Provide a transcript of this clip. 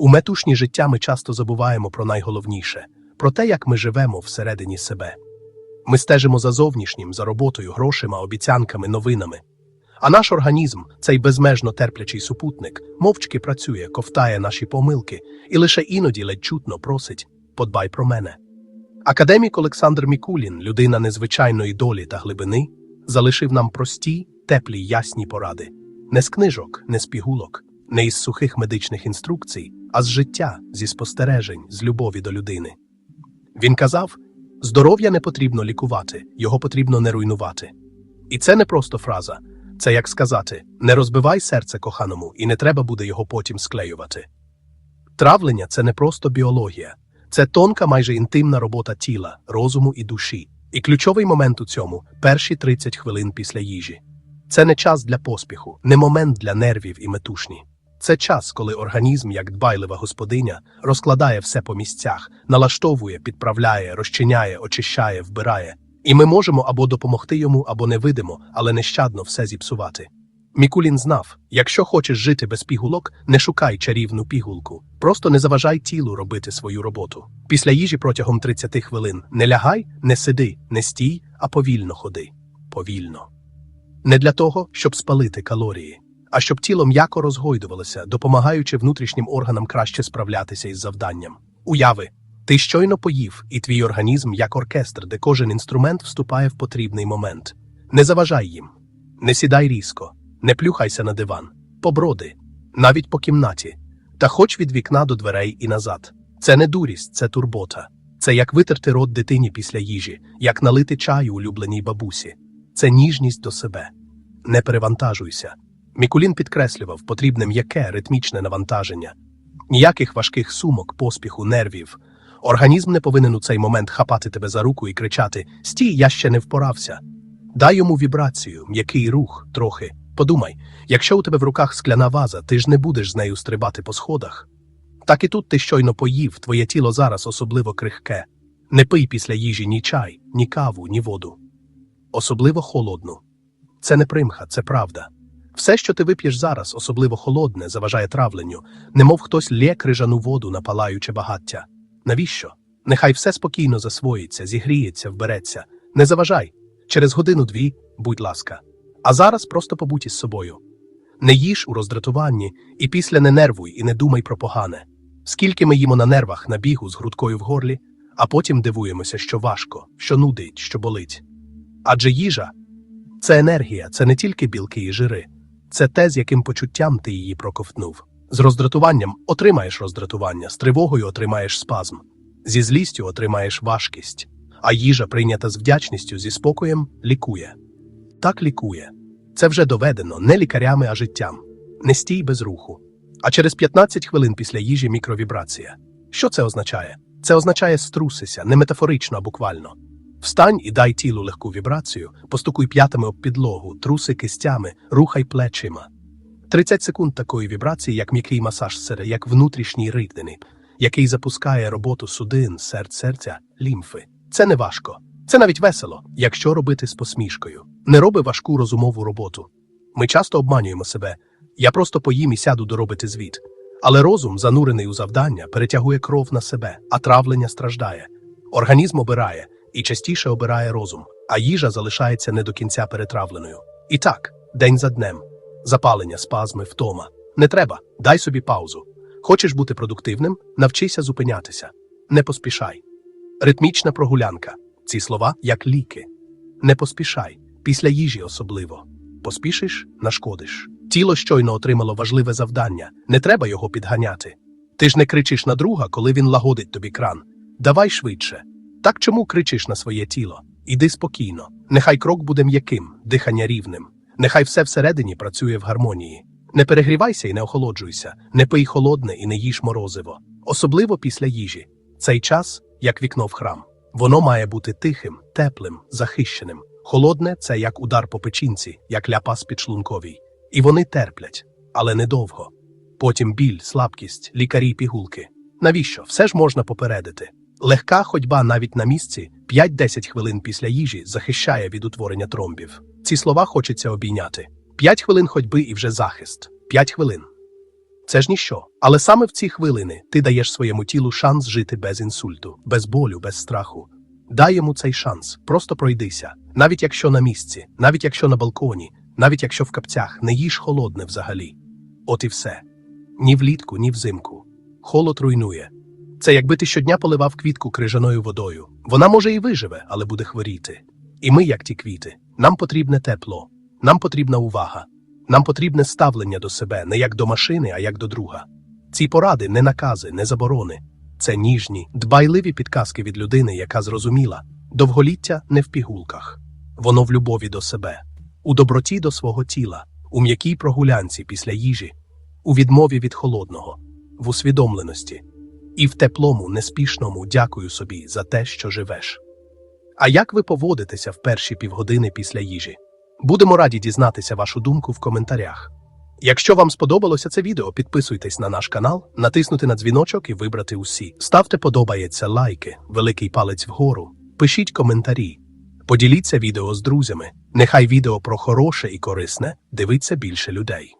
У метушні життя ми часто забуваємо про найголовніше про те, як ми живемо всередині себе. Ми стежимо за зовнішнім, за роботою, грошима, обіцянками, новинами. А наш організм, цей безмежно терплячий супутник, мовчки працює, ковтає наші помилки і лише іноді ледь чутно просить подбай про мене. Академік Олександр Мікулін, людина незвичайної долі та глибини, залишив нам прості, теплі, ясні поради не з книжок, не з пігулок, не із сухих медичних інструкцій, а з життя, зі спостережень, з любові до людини. Він казав: здоров'я не потрібно лікувати, його потрібно не руйнувати. І це не просто фраза, це як сказати: не розбивай серце коханому, і не треба буде його потім склеювати. Травлення це не просто біологія, це тонка, майже інтимна робота тіла, розуму і душі. І ключовий момент у цьому перші 30 хвилин після їжі. Це не час для поспіху, не момент для нервів і метушні. Це час, коли організм, як дбайлива господиня, розкладає все по місцях, налаштовує, підправляє, розчиняє, очищає, вбирає. І ми можемо або допомогти йому, або не видимо, але нещадно все зіпсувати. Мікулін знав: якщо хочеш жити без пігулок, не шукай чарівну пігулку. Просто не заважай тілу робити свою роботу. Після їжі протягом 30 хвилин не лягай, не сиди, не стій, а повільно ходи. Повільно. Не для того, щоб спалити калорії, а щоб тіло м'яко розгойдувалося, допомагаючи внутрішнім органам краще справлятися із завданням. Уяви, ти щойно поїв, і твій організм як оркестр, де кожен інструмент вступає в потрібний момент. Не заважай їм, не сідай різко, не плюхайся на диван, поброди, навіть по кімнаті, та хоч від вікна до дверей і назад. Це не дурість, це турбота. Це як витерти рот дитині після їжі, як налити чаю улюбленій бабусі. Це ніжність до себе. Не перевантажуйся. Мікулін підкреслював потрібне м'яке ритмічне навантаження. Ніяких важких сумок, поспіху, нервів. Організм не повинен у цей момент хапати тебе за руку і кричати Стій, я ще не впорався. Дай йому вібрацію, м'який рух, трохи. Подумай, якщо у тебе в руках скляна ваза, ти ж не будеш з нею стрибати по сходах. Так і тут ти щойно поїв, твоє тіло зараз особливо крихке. Не пий після їжі ні чай, ні каву, ні воду. Особливо холодну. Це не примха, це правда. Все, що ти вип'єш зараз, особливо холодне, заважає травленню, немов хтось лє крижану воду на палаюче багаття. Навіщо? Нехай все спокійно засвоїться, зігріється, вбереться. Не заважай. Через годину-дві, будь ласка. А зараз просто побудь із собою. Не їж у роздратуванні, і після не нервуй і не думай про погане. Скільки ми їмо на нервах на бігу з грудкою в горлі, а потім дивуємося, що важко, що нудить, що болить. Адже їжа це енергія, це не тільки білки і жири, це те, з яким почуттям ти її проковтнув. З роздратуванням отримаєш роздратування, з тривогою отримаєш спазм, зі злістю отримаєш важкість, а їжа, прийнята з вдячністю, зі спокоєм, лікує. Так лікує. Це вже доведено не лікарями, а життям. Не стій без руху. А через 15 хвилин після їжі мікровібрація. Що це означає? Це означає струсися, не метафорично, а буквально. Встань і дай тілу легку вібрацію, постукуй п'ятами об підлогу, труси кистями, рухай плечима. 30 секунд такої вібрації, як м'який масаж серця, як внутрішній ритм, який запускає роботу судин, серць серця, лімфи. Це не важко. Це навіть весело, якщо робити з посмішкою. Не роби важку розумову роботу. Ми часто обманюємо себе. Я просто поїм і сяду доробити звіт. Але розум, занурений у завдання, перетягує кров на себе, а травлення страждає. Організм обирає і частіше обирає розум, а їжа залишається не до кінця перетравленою. І так, день за днем. Запалення, спазми, втома. Не треба, дай собі паузу. Хочеш бути продуктивним, навчися зупинятися. Не поспішай. Ритмічна прогулянка. Ці слова як ліки. Не поспішай, після їжі особливо. Поспішиш нашкодиш. Тіло щойно отримало важливе завдання, не треба його підганяти. Ти ж не кричиш на друга, коли він лагодить тобі кран. Давай швидше. Так чому кричиш на своє тіло? Іди спокійно. Нехай крок буде м'яким, дихання рівним. Нехай все всередині працює в гармонії. Не перегрівайся і не охолоджуйся, не пий холодне і не їж морозиво. Особливо після їжі. Цей час як вікно в храм. Воно має бути тихим, теплим, захищеним. Холодне це як удар по печінці, як ляпас підшлунковій. І вони терплять, але недовго. Потім біль, слабкість, лікарі, пігулки. Навіщо? Все ж можна попередити. Легка ходьба навіть на місці 5-10 хвилин після їжі захищає від утворення тромбів. Ці слова хочеться обійняти. 5 хвилин ходьби і вже захист. 5 хвилин. Це ж ніщо. Але саме в ці хвилини ти даєш своєму тілу шанс жити без інсульту, без болю, без страху. Дай йому цей шанс, просто пройдися. Навіть якщо на місці, навіть якщо на балконі, навіть якщо в капцях, не їж холодне взагалі. От і все. Ні влітку, ні взимку. Холод руйнує. Це якби ти щодня поливав квітку крижаною водою. Вона може і виживе, але буде хворіти. І ми, як ті квіти, нам потрібне тепло, нам потрібна увага, нам потрібне ставлення до себе не як до машини, а як до друга. Ці поради не накази, не заборони. Це ніжні, дбайливі підказки від людини, яка зрозуміла довголіття не в пігулках, воно в любові до себе, у доброті до свого тіла, у м'якій прогулянці після їжі, у відмові від холодного, в усвідомленості і в теплому, неспішному дякую собі за те, що живеш. А як ви поводитеся в перші півгодини після їжі? Будемо раді дізнатися вашу думку в коментарях. Якщо вам сподобалося це відео, підписуйтесь на наш канал, натиснути на дзвіночок і вибрати усі. Ставте подобається лайки, великий палець вгору, пишіть коментарі, поділіться відео з друзями. Нехай відео про хороше і корисне дивиться більше людей.